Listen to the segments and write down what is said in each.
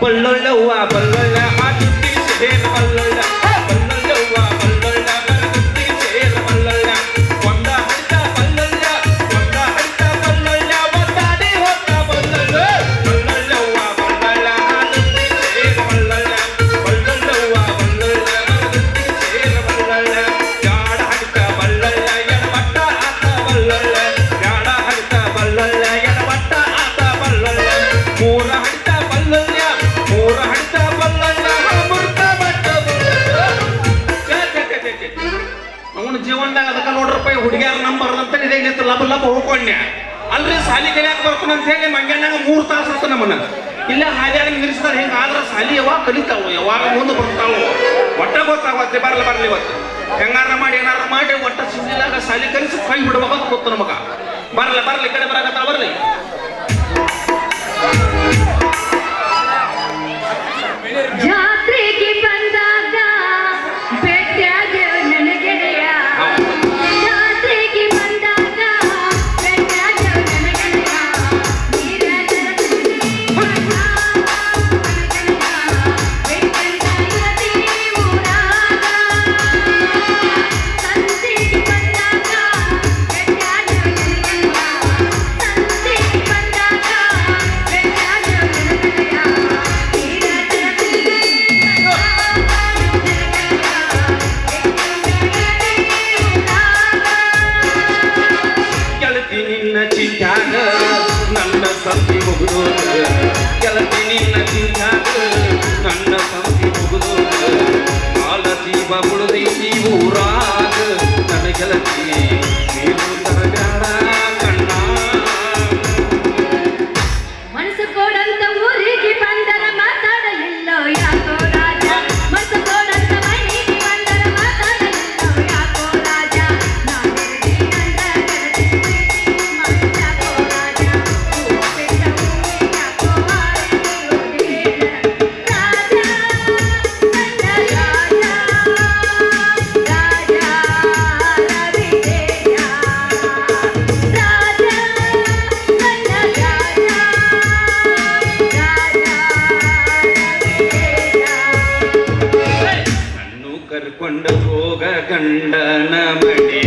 Balala, balala, I just need to. ಕಡೆ ನಿಂತು ಲಬ್ ಲಬ್ ಹೋಗ್ಕೊಂಡ ಅಲ್ರಿ ಸಾಲಿ ಕಲಿಯಾಕ ಬರ್ತಾನ ಅಂತ ಹೇಳಿ ಮಂಗ್ಯಾನಾಗ ಮೂರು ತಾಸು ಆತ ನಮ್ಮನ್ನ. ಇಲ್ಲ ಹಾದಿಯಾಗ ನಿಲ್ಲಿಸ್ತಾರ, ಹಿಂಗೆ ಆದ್ರೆ ಸಾಲಿ ಯಾವಾಗ ಕಲಿತಾವು ಯಾವಾಗ ಮುಂದೆ ಬರ್ತಾವು. ಒಟ್ಟ ಗೊತ್ತಾಗತ್ತೆ ಬರಲಿ ಬರಲಿ ಇವತ್ತು. ಹೆಂಗಾರ ಮಾಡಿ, ಏನಾರ ಮಾಡಿ, ಒಟ್ಟ ಸಿಗ್ಲಿಲ್ಲಾಗ ಸಾಲಿ ಕಲಿಸಿ ಕೈ ಬಿಡ್ಬೇಕಂತ ಗೊತ್ತು ನಮಗ. ಬರಲ, ಬರ್ಲಿ ಕಡೆ ಬರಾಕತ್ತಾರ ಬರಲಿ. கொண்ட போக கண்டனமணி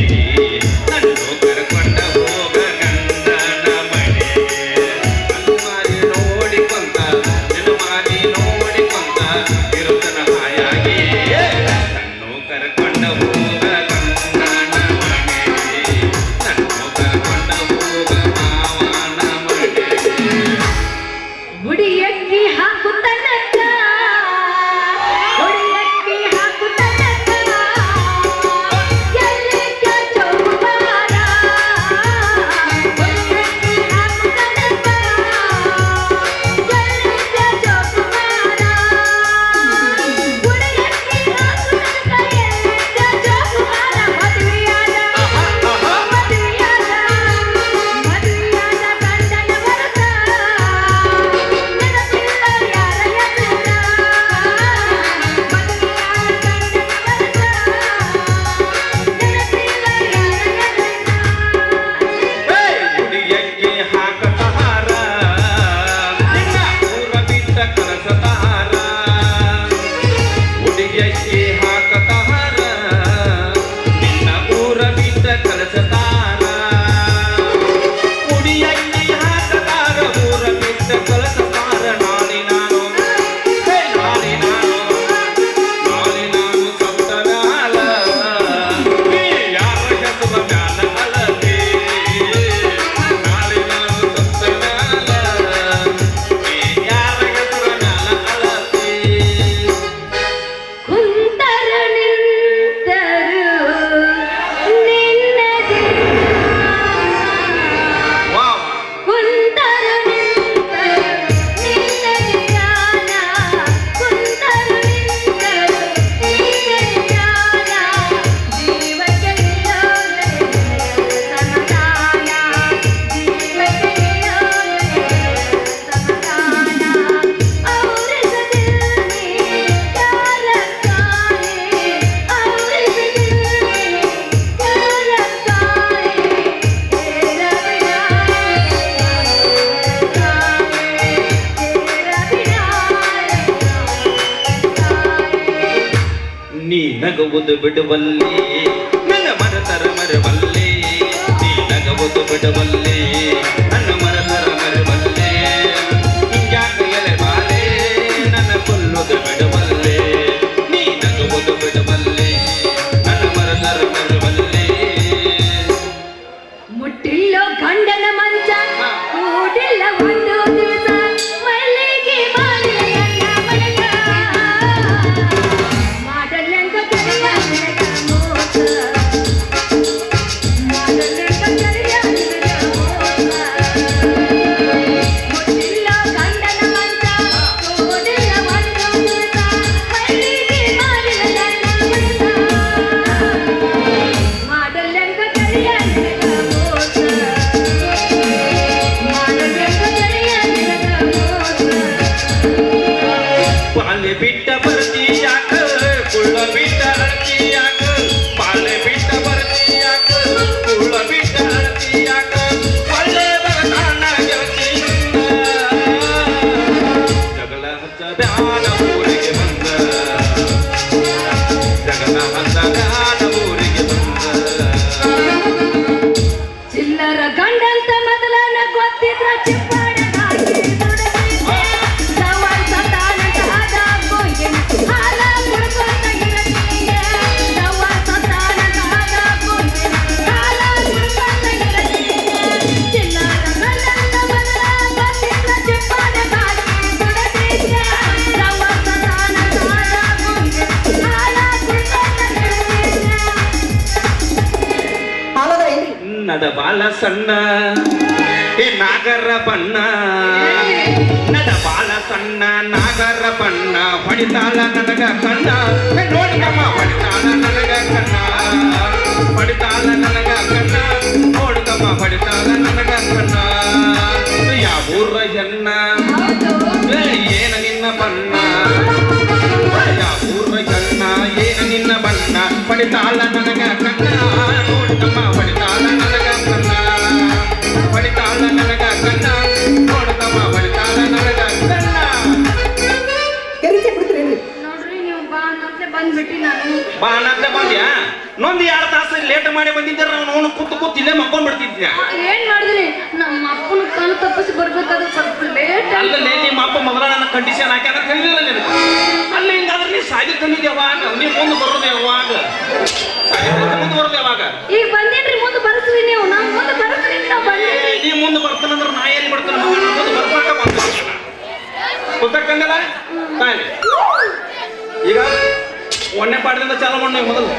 ಬಿಡುವಲ್ಲಿ. ನನ್ನ ಮರತರ ಮರವಲ್ಲಿ. ನೀ ನಗವದು ಬಿಡುವಲ್ಲಿ. ಬಾಲ ಸಣ್ಣ ಈ ನಾಗರ ಬಣ್ಣ ನದ ಬಾಲ ಸಣ್ಣ ನಾಗರ ಬಣ್ಣ ಹೊಡಿತಾಳ ನನಗ ಕಣ್ಣ ಏ ನೋಡ್ಕಮ್ಮ ಹೊಡಿತಾಳ ನನಗ ಕಣ್ಣ ಹೊಡಿತಾಳ ನನಗ ಕಣ್ಣ ನೋಡ್ಕಮ್ಮ ಹೊಡಿತಾಳ ನನಗ ಕಣ್ಣ ಯಾವ ಊರ ಹೆಣ್ಣ ಹೌದು ಏ, ಏನ ನಿನ್ನ ಬಣ್ಣ ಯಾವ ಊರ ಹೆಣ್ಣ ಏನ ನಿನ್ನ ಬಣ್ಣ ಹೊಡಿತಾಳ ನನಗ ಅನ್ನಂತ ಬಂದ್ಯಾ? ನೊಂದು ಎರಡು ತಾಸು ಲೇಟ್ ಮಾಡಿ ಬಂದಿದ್ದಾರೆ ನಾವು ಅವನು ಕೂತು ಕೂತು ಇಲ್ಲೇ ಮಕ್ಕೊಂಡ್ ಬಿಡ್ತಿದ್ಯ? ಏನ್ ಮಾಡಿದ್ರಿ? ನಮ್ಮ ಅಪ್ಪನ ಕಣ್ಣು ತಪ್ಪಿಸಿ ಬರ್ಬೇಕಾದ್ರೆ ಸ್ವಲ್ಪ ಲೇಟ್ ಅಲ್ಲಲ್ಲಿ ನಿಮ್ಮ ಅಪ್ಪ ಮೊದಲ ನನ್ನ ಕಂಡೀಷನ್ ಹಾಕ್ಯಾನ ನಿನಗೆ? ಅಲ್ಲಿ ಹಿಂಗಾದ್ರೆ ನೀ ಸಾಗಿ ತಂದಿದ್ದೆ ಯಾವಾಗ ನೀ ಮುಂದೆ ಬರೋದು ಯಾವಾಗ? ಸಾಗಿ ಮುಂದೆ ಬರೋದು ಯಾವಾಗ? ಈಗ ಬಂದೇನ್ರಿ ನೀ ಮುಂದೆ ಬರ್ತಾನಂದ್ರೆ ನಾ ಏನು ಬರ್ತಾನ ಮುಂದೆ ಬರ್ಸಾಕ ಬಂದ. ತಂದಲ್ಲ ತಾಯಿ ಈಗ ಒಂದನೇ ಪಾಠದಿಂದ ಚಾಲು ಮಾಡಿ ನೀವು ಮೊದಲು.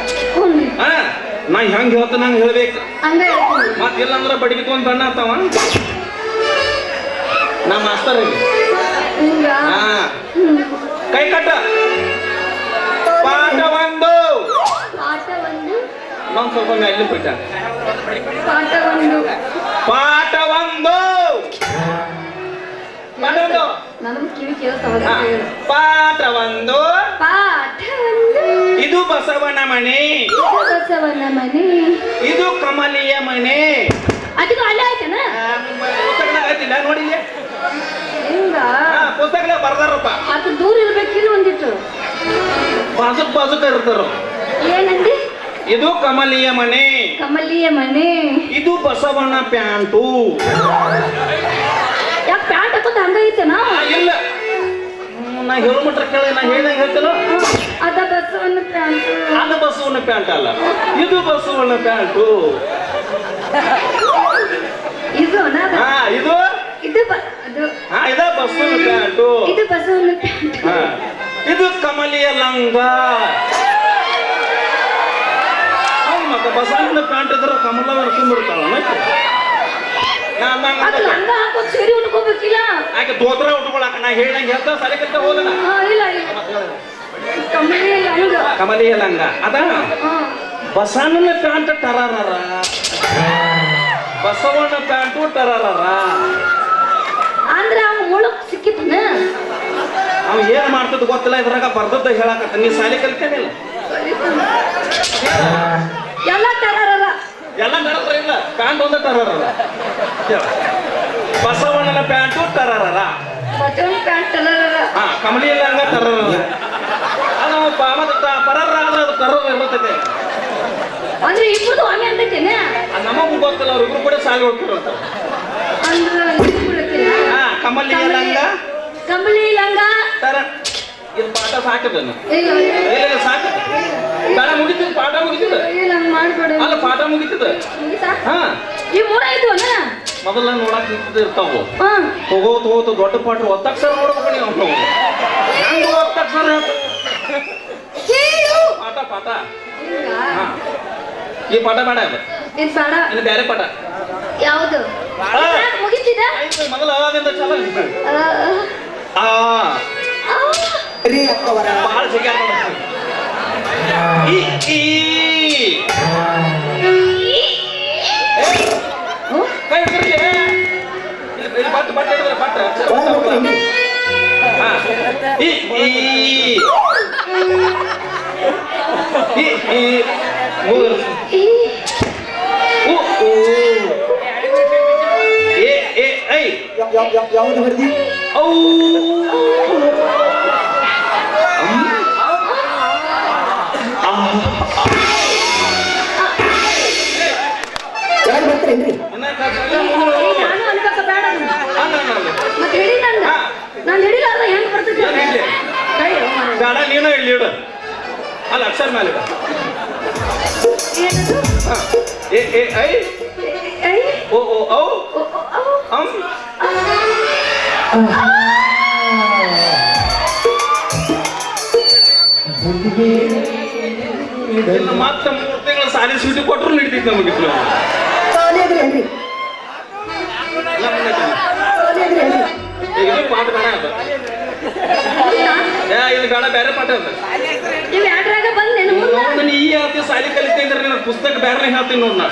ಹಾಂ? ನಾ ಹೆಂಗೆ ಹೇಳ್ತಾನೆ ಹಂಗೆ ಹೇಳ್ಬೇಕು. ಮತ್ತೆ ಹೇಳ್ತೀನಿ. ಮತ್ ಇಲ್ಲಂದ್ರೆ ಬಡಗಿತು ಅಂತ ಅಣ್ಣ ಆತಾವ ನಾ ಮಾಸ್ತರ್ ಇಲ್ಲಿ ಹಾ. ಕೈ ಕಟ್ಟ ಪಾಠ ಒಂದು. ನಾನು ಸ್ವಲ್ಪ ಮೇಲೆ ಬಿಟ್ಟ. ಪಾಠ ಒಂದು. ಪಾಠ ಒಂದು ಪಾಠ ಒಂದು ನನಗೂ ಕಿವಿ ಕೇಳ್ತಾವ. ಪಾಠ ಒಂದು ಪಾಠ ಒಂದು ಇದು ಬಸವನ ಮನೆ. ಇದು ಬಸವನ ಮನೆ. ಇದು ಕಮಲಿಯ ಮನೆ. ಅದು ಅಲ್ಲೇ ಆಯ್ತನ? ಪುಸ್ತಕದಾಗ ಐತಿಲ್ಲ ನೋಡಿ ಇಲ್ಲಿ. ಹಿಂಗ ಪುಸ್ತಕದಾಗ ಬರ್ದಾರಪ್ಪ. ಅದು ದೂರ ಇರ್ಬೇಕಿಲ್ಲ ಒಂದಿಟ್ಟು. ಬಾಜುಕ್ ಬಾಜುಕ ಇರ್ತಾರ ಏನಂದಿ? ಇದು ಕಮಲಿಯ ಮನೆ. ಕಮಲಿಯ ಮನೆ. ಇದು ಬಸವಣ್ಣ ಪ್ಯಾಂಟು. ಯಾಕೆ ಪ್ಯಾಂಟ್ ಹಾಕೋತ ಹಂಗ ಐತೆನಾ ಇಲ್ಲ. ನಾ ಹೇಳು ಮಟ್ರ ಕೇಳಿ ನಾ ಹೇಳಿ ಹೇಳ್ತೇನೋ? ಅದ ಬಸವಣ್ಣ ಪ್ಯಾಂಟ್. ಅದು ಬಸವಣ್ಣ ಪ್ಯಾಂಟ್ ಅಲ್ಲ. ಇದು ಬಸವಣ್ಣ ಪ್ಯಾಂಟು. ಇದು. ಹಾ ಇದು? ಇದು ಹಾ ಇದ ಬಸವಣ್ಣ ಪ್ಯಾಂಟು. ಇದು ಬಸವಣ್ಣ ಪ್ಯಾಂಟ್. ಹಾ ಇದು ಕಮಲಿಯ ಲಂಗ. ಮತ್ತೆ ಬಸವಣ್ಣ ಪ್ಯಾಂಟ್ ಇದ್ರೆ ಕಮಲ ಹಿಡ್ಕೊಂಡ್ಬಿಡ್ತಾಳ ಅದು ಲಂಗ ಹಾಕೋ ಸೀರೆ ಉಟ್ಕೋಬೇಕಿಲ್ಲ. ಆಕೆ ದೋತ್ರ ಉಟ್ಕೊಳಕ ನಾ ಹೇಳ್ದಂಗ ಹೇಳ್ತಾ ಹೋದನ. ಇಲ್ಲ ಕಮಲಿ ಲಂಗ ಕಮಲಿಯ ಲಂಗ ಅದ? ಬಸವನ ಪ್ಯಾಂಟ್ ಟರಾರರ ಬಸವಣ್ಣ ಪ್ಯಾಂಟು ಟರಾರರ ಅಂದ್ರೆ ಅವ ಮುಳುಕ್ ಸಿಕ್ಕಿತನ? ಅವ ಏನ್ ಮಾಡ್ತದ ಗೊತ್ತಿಲ್ಲ ಇದ್ರಾಗ ಬರ್ದದ್ದ ಹೇಳಕತ್ತ ನೀ ಸಾಲಿ ಕಲ್ತೇನಿಲ್ಲ. ಎಲ್ಲ ತರಾರರ. ಎಲ್ಲ ನಡತ್ರ ಇಲ್ಲ ಪ್ಯಾಂಟ್ ಒಂದ ಟರಾರರ ಹೇಳ. ಬಸವಣ್ಣನ ಪ್ಯಾಂಟು ತರಾರಲ್ಲ ಬಸವನ ಪ್ಯಾಂಟ್ ತರಾರರ. ಹಾ ಕಮಲಿ ಲಂಗ ಟರಾರರ ಅದು ಪ- ಮತ್ತೆ ತ- ಪರರ ಆದ್ರೆ ಅದು ತರೋದು ಇರ್ತೈತೆ. ಅಂದ್ರೆ ಇಬ್ಬರು ಹಂಗೆ ಅಂತೈತೇನೆ ಅದು ನಮಗೂ ಗೊತ್ತಿಲ್ಲ ಅವ್ರಿಬ್ರು ಕೂಡ ಸಾಲಿ ಹೋಗ್ತಿರೋದು ಅಂದ್ರೆ. ಹಾ ಕಮಲಿ ಲಂಗ ಕಂಬಳಿ ಲಂಗ ತರ. ಇದು ಪಾಠ ಸಾಕದನ್ನು ಇಲ್ಲ. ಇಲ್ಲ ಸಾಕ ಪಾಠ ಮುಗಿತು ಪಾಠ ಮುಗಿತದ ಅಲ್ಲ ಪಾಠ ಮುಗಿತದ? ಮುಗೀತಾ? ಹಾ. ಈ ಮೂರ ಅಣ್ಣ ಮೊದಲ ನೋಡಕ್ ನಿಂತದ ಇರ್ತಾವು ತಗೋ ತಗೋತ ದೊಡ್ಡ ಪಾಠ ಒತ್ತಕ್ಷರ ನೋಡ್ಬೇಕು ನೀವು ಅವ್ನು. ಹೆಂಗ ಒತ್ತಕ್ಷರ ಹೇಳ್ತ- ಪಾಠ ಪಾಠ. ಈ ಪಾಠ ಬೇಡ ಇದ್ ಬೇಡ ಇನ್ನು ಬೇರೆ ಪಾಠ. ಯಾವ್ದು? ಮುಗೀತಿದ? ಮೊದಲ ಅದಿಂದ ಚಲೋ ಆ. ರೀ ಅಕ್ಕವರ ಬಹಳ ಸಿಗ್ಯಾರ ಈ ಈ. Yang yang yang yang yang yang yang yang yang yang yang yang yang yang yang yang yang yang yang ಎ ಐ ಐ ಓ ಓ ಔ ಓ, ಔ. ಇನ್ನು ಮತ್ತೆ ಮೂರು ತಿಂಗಳ ಸಾಲಿ ಸೂಟಿ ಕೊಟ್ಟರು ನಡೀತೈತೆ ನಮಗೆ ಇದು ಪಾಠ ಬೇಡ ಅದು. ಇದು ಬೇಡ ಬೇರೆ ಪಾಠ ಅದು. ಈ ಹೇಳ್ತಿ ಸಾಲಿ ಕಲಿತೆ ಅಂದ್ರೆ ನನ್ನ ಪುಸ್ತಕ ಬೇರೆ ಹೇಳ್ತೀನಿ ನೋಡ್ ನಾ.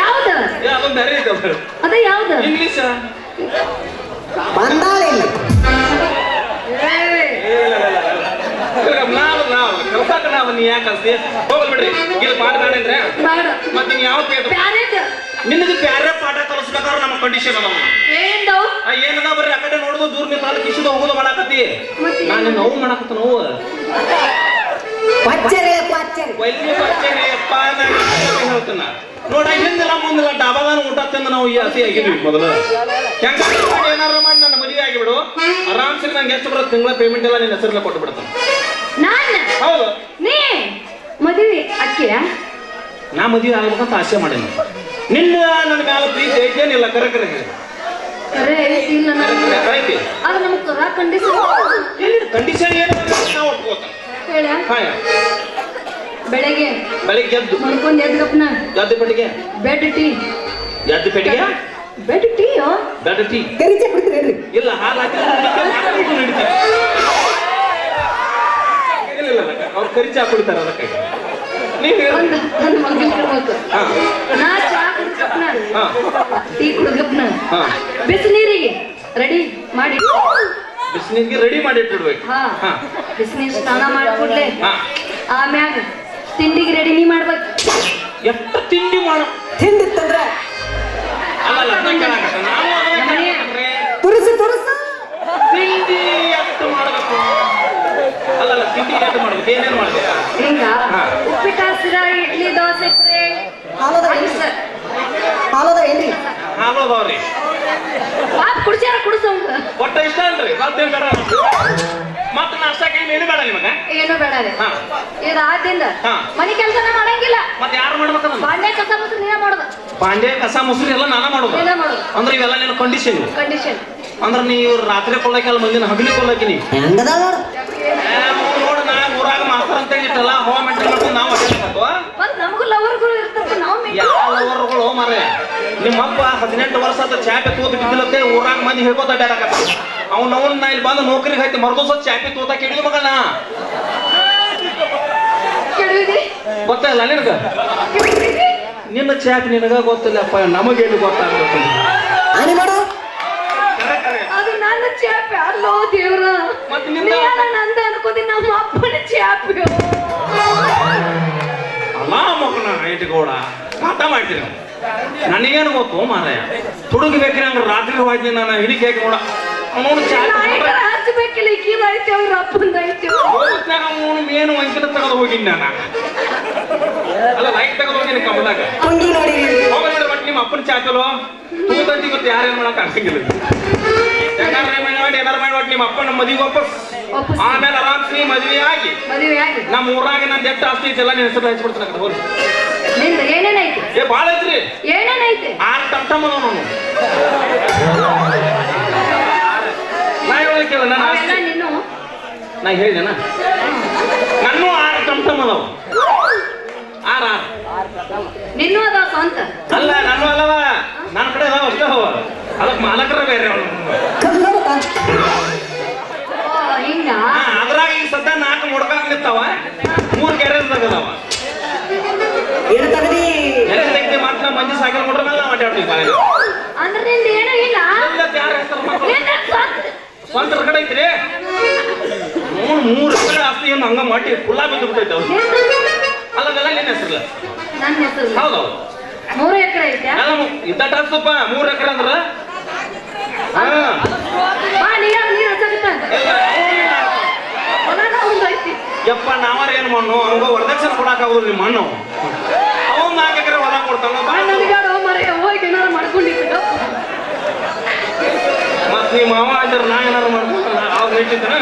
ಯಾವ್ದು? ಏ ಅದೊಂದು ಬೇರೆ ಐತೆ ಅದು ಅದ ಯಾವ್ದು? ಇಂಗ್ಲೀಷ್. ಬಂದಾಳೆ ಇಲ್ಲಿ. ನಾವು ನಾವು ಕಲ್ಸಾಕ ನಾವು ನೀ ಯಾಕೆ ಅನ್ಸ್ತಿ ಹೋಗಲ್ ಬಿಡ್ರಿ. ಇಲ್ಲಿ ಪಾಠ ಬೇಡ ಮತ್ತೆ ನೀವು ಯಾವ ಕೇಳ ಬ್ಯಾರೇದ ನಿನಗೆ ಬ್ಯಾರೆ ಪಾಠ ಕಲಿಸ್ಬೇಕಾದ್ರೆ ನಮ್ಮ ಕಂಡೀಷನ್ ಅದಾವ. ಏನ್ದವ್ ಆ ಏನದ ಬರ್ರಿ? ಆ ಕಡೆ ನೋಡುದು ದೂರ ನಿಂತ ಕಿಸಿದ ಹೋಗೋದು ಮಾಡಾಕತ್ತಿ. ಮತ್ತೆ ನಾನು ನೋವು ಮಾಡಾಕತ್ತ ನೋವು. ಪಚ್ಚರೆ ಪಚ್ಚರೆ. ವೈದ್ಯ ಬರ್ತೇನೆ ಅಪ್ಪ ನಾನು ಹೇಳ್ತಾನ. ನೋಡ ಹಿಂದಿಲ್ಲ ಮುಂದಿಲ್ಲ ಡಾಬಾದಾನ ಊಟ ತಿಂದು ನಾವು ಈ ಹಸಿ ಆಗಿದ್ವಿ ಮೊದಲು. ಹೆಂಗ ಮಾಡಿ ಏನಾರ ಮಾಡಿ ನನ್ನ ಮದುವೆ ಆಗಿಬಿಡು. ಆರಾಮ್ಸೆ ನಂಗೆ ಎಷ್ಟು ಬರೋ ತಿಂಗಳ ಪೇಮೆಂಟ್ ಎಲ್ಲ ನಿನ್ನ ಹೆಸರಲ್ಲೇ ಕೊಟ್ಟು ಬಿಡ್ತಾನೆ ಹೌದು. ನೀ? ಮದುವೆ ಅಕ್ಕಿಯ? ನಾ ಮದುವೆ ಆಗ್ಬೇಕಂತ ಆಸೆ ಮಾಡೇನಿ. ನಿನ್ನ ನನ್ನ ಮ್ಯಾಲ ಪ್ರೀತಿ ಐತೇನಿಲ್ಲ ಕರೆ ಕರೆ ಹೇಳಿ. ಕಂಡೀಷನ್ ಕಂಡೀಷನ್ ಏನು? ಹೇಳ? ಬೆಳಗ್ಗೆ. ಬೆಳಿಗ್ಗೆ ಎದ್ದು. ಮಲ್ಕೊಂಡ್ ಎದ್ದಪ್ಪನ ಎದ್ದು ಪೆಟ್ಟಿಗೆ. ಬೆಡ್ ಟೀ ಎದ್ದು ಪೆಟ್ಟಿಗೆ? ಬೆಡ್ ಟೀ ಬೆಡ್ ಟೀ ಕರಿಚೆ ಕುಡಿತೀರೇನ್ರಿ ಇಲ್ಲ ಹಾಲು ಹಾಕಿ ನಡೀತೀವಿ ಇಲ್ಲ ಅವ್ರು ಕರಿ ಚಾ ಕುಡಿತಾರೆ ಅದಕ್ಕೆ. ನೀವು ನಾ ಚಾ ಟೀ ಕುಡಿದಪ್ಪನ ಹಾ. ಬಿಸಿ ನೀರಿಗೆ ರೆಡಿ ಮಾಡಿ. ಬಿಸಿನೀರಿಗೆ ರೆಡಿ ಮಾಡಿ ಇಟ್ಬಿಡ್ಬೇಕು ಹಾ. ಸ್ನಾನ ಮಾಡ್ಕೊಡ್ಲೆ ಹಾ. ಆಮ್ಯಾಗ ತಿಂಡಿಗೆ ರೆಡಿ ನೀ ಮಾಡ್ಬೇಕು. ಎಷ್ಟು ತಿಂಡಿ ಮಾಡು. ತಿಂದಿತ್ತಂದ್ರ? ಅಲ್ಲ ಅಲ್ಲ ಅದನ್ನ ಕೇಳಾಕತ್ತ ನಾವು ಅದನ್ನ ಕೇಳಾಕತ್ರೆ. ತುರುಸು ತುರುಸು. ತಿಂಡಿ ಎಷ್ಟು ಮಾಡಬೇಕು? ಅಲ್ಲ ಅಲ್ಲ ತಿಂಡಿ ಎಷ್ಟು ಮಾಡ್ಬೇಕು? ಏನೇನು ಮಾಡ್ಬೇಕು? ಹಿಂಗ ಹಾ. ಉಪ್ಪಿಟ್ಟ ಸಿರಾ ಇಡ್ಲಿ ದೋಸೆ ಪುರಿ ಹಾಲದ. ಹಾಲದ ಏನ್ರಿ? ಹಾಲು ಅದಾವ್ರಿ ಪಾಪ್ ಕುಡ್ಸ್ಯಾರ ಕುಡ್ಸಂಗ ಒಟ್ಟ ಇಷ್ಟ ಅಲ್ರಿ? ಮತ್ತೇನು ಬೇಡ? ಮತ್ತೆ ನಾಷ್ಟಕ್ಕೆ ಏನು ಬೇಡ ನಿಮಗೆ? ಏನು ಬೇಡ ರೀ. ಹಾ. ಇದು ಆದಿಂದ ಹಾ. ಮನೆ ಕೆಲಸನ ಮಾಡಂಗಿಲ್ಲ. ಮತ್ತೆ ಯಾರು ಮಾಡ್ಬೇಕದನ್ನ ಬಾಂಡೆ ಕಸ ಮುಸ್ರು ನೀನೇ ಮಾಡೋದು. ಬಾಂಡೆ ಕಸ ಮೊಸರು ಎಲ್ಲ ನಾನ ಮಾಡೋದು. ನೀನೇ ಮಾಡೋದು. ಅಂದ್ರೆ ಇವೆಲ್ಲ ನಿನ್ನ ಕಂಡೀಷನ್ ಕಂಡೀಷನ್ ಅಂದ್ರೆ ನೀವು ರಾತ್ರಿ ಕೊಲ್ಲಕ್ಕೆಲ್ಲ ಮಂದಿನ ಹಗಲಿ ನೀವು ಹೆಂಗದ ನೋಡು. ನೋಡು ನಾ ಊರಾಗ ಮಾಸ್ತರ್ ಅಂತ ಇಟ್ಟಲ್ಲ ಹೋಮ್ ಮೆಂಟೇನ್ ಮಾಡ್ಕೊಂಡು ನಾವು ಅಡ್ಡಾಡ್ಬೇಕು ಮತ್ ನಮಗೂ ಲವರ್ಗಳು ಇರ್ತಾರೆ ನಾವು ಯಾವ ಲವರ್ಗಳು ಮಾರೆ ನಿಮ್ಮಪ್ಪ ಹದಿನೆಂಟು ವರ್ಷ ಆದ ಚಾಪೆ ತೂತ ಬಿದ್ದಿಲ್ಲತ್ತೆ ಊರಾಗ ಮಂದಿ ಹೇಳ್ಕೊತ ಅಡ್ಡಾಡಕತ್ತ ಅವ್ನ ಅವ್ನ ನಾ ಇಲ್ಲಿ ಬಂದು ನೌಕರಿಗೆ ಹಾಕಿ ಮರದೋಸ ಚಾಪೆ ತೂತ ಕೆಡಿದ ಮಗಳನ್ನ. ಗೊತ್ತಾಗಲ್ಲ ಗೊತ್ತಾಯಿಲ್ಲ ನಿನಗ? ನಿನ್ನ ಚಾಪೆ ನಿನಗ ಗೊತ್ತಿಲ್ಲಪ್ಪ ನಮಗೇನು ಗೊತ್ತಾಗ್ಬೇಕು? ಅದು ನನ್ನ ಚಾಪೆ ಅಲ್ಲೋ ದೇವ್ರ. ಮತ್ತ್ನಿಂದ? ಅನ್ಕೋದಿ ನಮ್ಮ ಅಪ್ಪನ ಚಾಪೆ. ಅಲ್ಲ ಮಗನ ಐಟಿಗೌಡ ಮಾತ ಮಾಡ್ತೀನಿ ನನಗೇನು ಗೊತ್ತು ಮಾರಾಯ? ತುಡುಗಿ ಬೇಕ್ರಿ ಹಂಗ ರಾತ್ರಿ ಹೋಯ್ತೀನಿ ನಾನು ಹಿಡಿಕೆ ಹಾಕಿ ನೋಡ. ಅವನು ಐತಿ ಅವ್ರ ಅಪ್ಪಂದ ಐತಿ ಅವನು ಮೇನು ವಂಚನೆ ತಗೊಂಡು ಹೋಗಿನಿ ನಾನು? ಅಲ್ಲ ಲೈಟ್ ತಗೊಂಡು ಹೋಗಿನಿ ಕಮಲಾಗ ಅಂಗಿ ನೋಡಿ ಹೋಗ ನೋಡಿ ಬಟ್ ನಿಮ್ಮ ಅಪ್ಪನ ಚಾಕಲು ತೂತಂತಿ ಗೊತ್ತು ಯಾರೇನು ಮಾಡಕ್ ಆಗಂಗಿಲ್ಲ ಯಾಕಂದ್ರೆ ಮಾಡಿ ಏನಾರ ಮಾಡಿ ಒಟ್ಟು ನಿಮ್ಮ ಅಪ್ಪನ ಮದುವೆ ವಾಪಸ್. ವಾಪಸ್. ಆಮೇಲೆ ಆರಾಮ್ ನೀ ಮದುವೆ ಆಗಿ ಮದುವೆ ಆಗಿ ನಮ್ಮ ಊರಾಗ ನನ್ನ ಎಷ್ಟು ಆಸ್ತಿ ಐತೆಲ್ಲ ನಿನ್ನ ಹೆಸರು ಹಚ್ಬಿಡ್ತಾನೆ ಕಡೆ ಹೋಗಿ. ನಿಂದ ಏನೇನೈತಿ? ಏ ಭಾಳ ಐತ್ರಿ. ಏನೇನೈತಿ? ಆರು ಟಮ್ ಟಮ್ ಅದಾವ ನಾನು ನಾ ನನ್ನ ಅವೆಲ್ಲ ಆಸ್ತಿ. ನೀನು ನಾ ಹೇಳಿದೆನ ನನ್ನೂ ಆರು ಟಮ್ ಟಮ್ ಅದಾವ. ಆರು ಆರು. ನಿನ್ನೂ ಅದಾವ ಸ್ವಂತ? ಅಲ್ಲ ನಾನು ಅಲ್ಲವ. ನನ್ನ ಕಡೆ ಅದಾವ ಅಷ್ಟೇ ಅವ. ಅದಕ್ಕೆ ಮಾಲಕರ ಬೇರೆ ಹಾ, ಅದ್ರಾಗ ಈಗ ಸದ್ಯ ನಾಲ್ಕು ಮುಡ್ಕಾಕ್ ನಿಂತಾವ. ಮೂರು ಗ್ಯಾರೇಜ್ದಾಗ ಅದಾವ. ಏನು ತಗದಿ. ಮಾತ್ರ ಮಂದಿ ಸಾಯಕಲ್ ಕೊಟ್ರ ಮೇಲೆ ಮಾತಾಡ್ತೀವಿ ಅಡ್ಡಾಡ್ತೀವಿ ಬಾಳೆ ಅಂದ್ರೆ ನಿಂದ ಏನೂ ಇಲ್ಲ? ಯಾರ ಸ್ವಂತ ಸ್ವಂತ ಕಡೆ ಐತ್ರಿ? ಮೂರು ಮೂರು ಎಕರೆ ಆಸ್ತಿ ಏನು ಹಂಗ ಮಾಡಿ ಫುಲ್ಲಾ ಬಿದ್ದು ಬಿಟ್ಟೈತೆ ಅವ್ರು. ನಿನ್ನ ಹೆಸರು? ನನ್ನ ಹೆಸರು. ಹೌದು. ಮೂರು ಎಕರೆ ಐತೆ ಇದ್ದ ಟಾಸ್ಕಪ್ಪ ಮೂರು ಎಕರೆ ಅಂದ್ರ? ಹಾ. ನೀರು ನೀರು ಹಚ್ಚಾಕತ್ತ ಎಲ್ಲ ಹೊಲನ ಒಂದು ಐತಿ ಯಪ್ಪ ನಾವಾರ ಏನ್ ಮಣ್ಣು? ಅವಂಗ ವರದಕ್ಷಿಣೆ ಕೊಡಕ್ ಆಗೋದ್ರಿ ನಿಮ್ಮ ಮಣ್ಣು. ಅವನ್ ನಾಲ್ಕು ಎಕರೆ ಹೊಲ ಕೊಡ್ತಾನ? ಹೋಗಿ ಮತ್ ನಿಮ್ಮ ಮಾವ ಇದ್ರ ನಾ ಏನಾರು ಮಾಡ್ಕೊಂಡು ಅವಾಗ ನಿಂತಿದ್ದನ